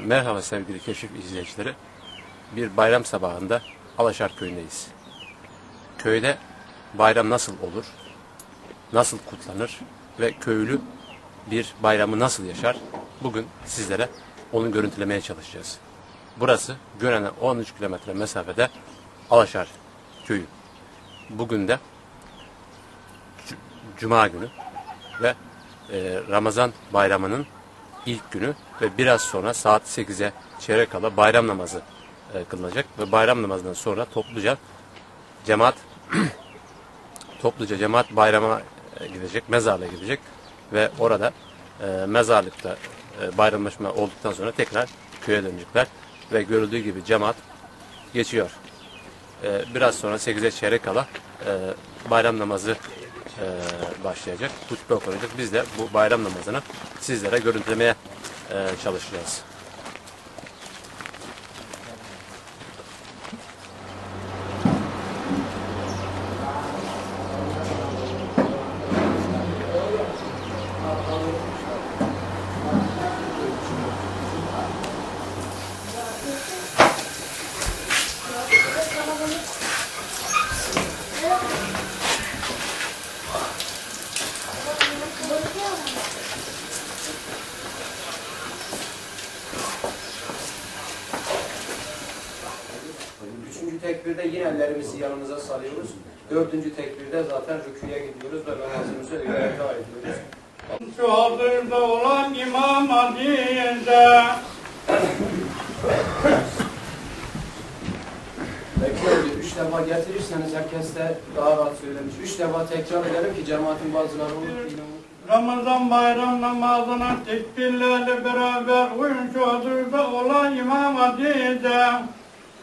Merhaba sevgili keşif izleyicileri. Bir bayram sabahında Alaşar köyündeyiz. Köyde bayram nasıl olur? Nasıl kutlanır? Ve köylü bir bayramı nasıl yaşar? Bugün sizlere onu görüntülemeye çalışacağız. Burası Gören'e 13 kilometre mesafede Alaşar köyü. Bugün de Cuma günü ve e, Ramazan bayramının ilk günü ve biraz sonra saat 8'e çeyrek kala bayram namazı e, kılınacak. Ve bayram namazından sonra topluca cemaat topluca cemaat bayrama e, gidecek, mezarlığa gidecek. Ve orada e, mezarlıkta e, bayramlaşma olduktan sonra tekrar köye dönecekler. Ve görüldüğü gibi cemaat geçiyor. E, biraz sonra 8'e çeyrek kala e, bayram namazı e, başlayacak. Hutbe okunacak. Biz de bu bayram namazını sizlere görüntülemeye e, çalışacağız. Tekbirde yine ellerimizi yanımıza salıyoruz. Dördüncü tekbirde zaten rüküye gidiyoruz ve namazımızı eda ediyoruz. Şu hazırda olan İmam Ali'de Bekle üç defa getirirseniz herkes de daha rahat söylemiş. Üç defa tekrar edelim ki cemaatin bazıları unutmayın. Ramazan bayram namazına tekbirlerle beraber uyun şu hazırda olan İmam Ali'de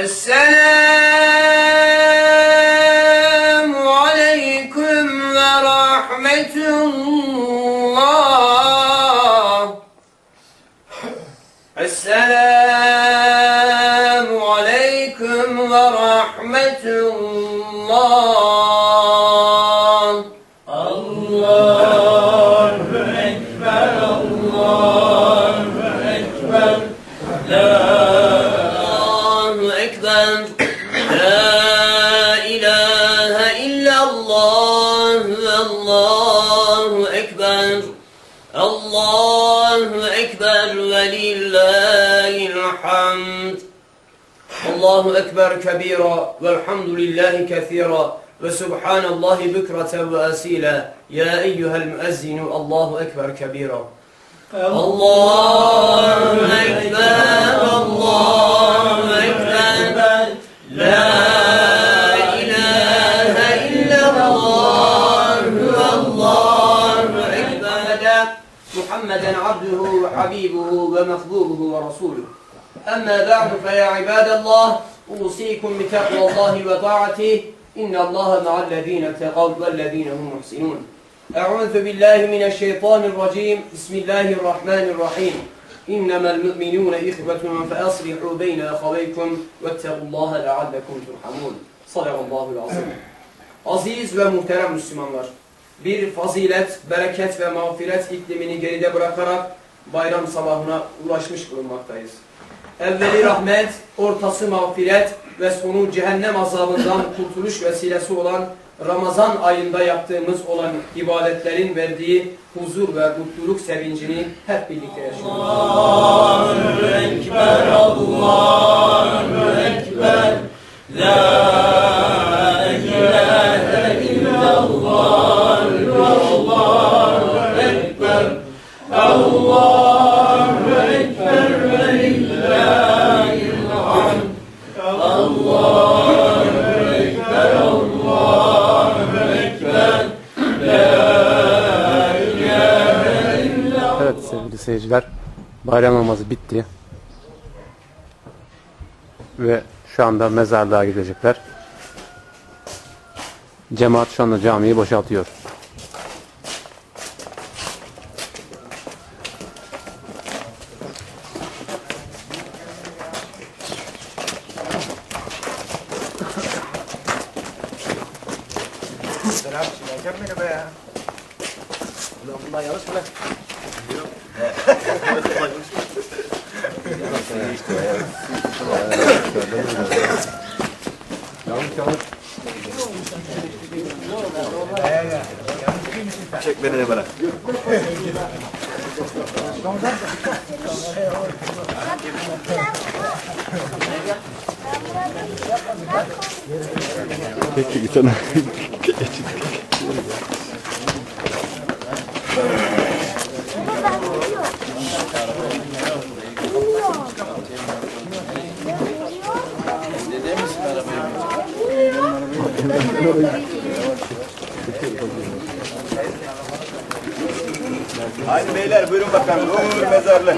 السلام أكبر ولله الحمد. الله أكبر كبيرا والحمد لله كثيرا وسبحان الله بكرة وأسيلا يا أيها المؤذن الله أكبر كبيرا. الله وحبيبه ومخبوبه ورسوله. أما بعد فيا عباد الله أوصيكم بتقوى الله وطاعته. إن الله مع الذين اتقوا والذين هم محسنون. أعوذ بالله من الشيطان الرجيم. بسم الله الرحمن الرحيم. إنما المؤمنون إخوة فأصلحوا بين أخويكم واتقوا الله لعلكم ترحمون. صدق الله العظيم. Aziz ve muhterem Müslümanlar, bir fazilet, bereket ve mağfiret iklimini geride bırakarak bayram sabahına ulaşmış bulunmaktayız. Evveli rahmet, ortası mağfiret ve sonu cehennem azabından kurtuluş vesilesi olan Ramazan ayında yaptığımız olan ibadetlerin verdiği huzur ve mutluluk sevincini hep birlikte yaşıyoruz. Sevgili seyirciler, bayram namazı bitti. Ve şu anda mezarlığa gidecekler. Cemaat şu anda camiyi boşaltıyor. Çek beni de bana. Peki bir tane. Haydi beyler buyurun bakalım. Uğur mezarlı.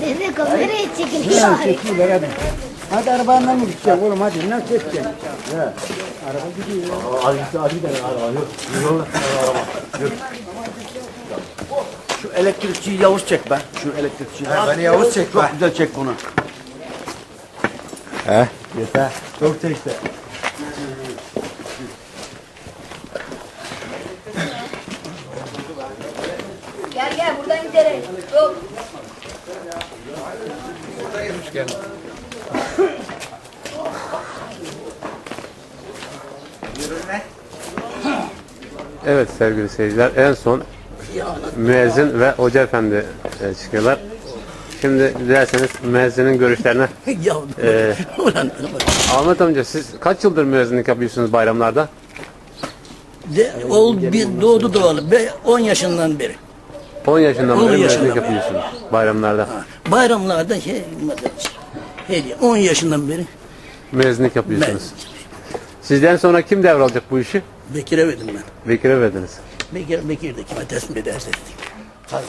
Dede kameraya çekiliyor. Çekiyorlar hadi. Hadi arabanla mı gideceksin oğlum hadi nasıl edeceksin? Ya. Araba gidiyor. Hadi hadi gidelim araba yok. Yolla araba. Şu elektrikçiyi Yavuz çek be. Şu elektrikçiyi. Ha, beni Yavuz çek Çok be. güzel çek bunu. He? Yeter. Çok çekti. Gel gel buradan gidelim. Yok. Evet sevgili seyirciler, en son müezzin ve hoca efendi e, çıkıyorlar. Şimdi dilerseniz müezzinin görüşlerine Ya e, ulan Ahmet amca siz kaç yıldır müezzinlik yapıyorsunuz bayramlarda? de, o bir doğdu doğalı. Be, 10 yaşından beri. 10 yaşından 10 beri müezzinlik yapıyorsunuz bayramlarda. Bayramlarda şey, hediye 10 yaşından beri Müezzinlik ben yapıyorsunuz. Sizden sonra kim devralacak bu işi? Bekir'e verdim ben. Bekir'e verdiniz. Bekir, Bekir de kime teslim ederse. Hadi.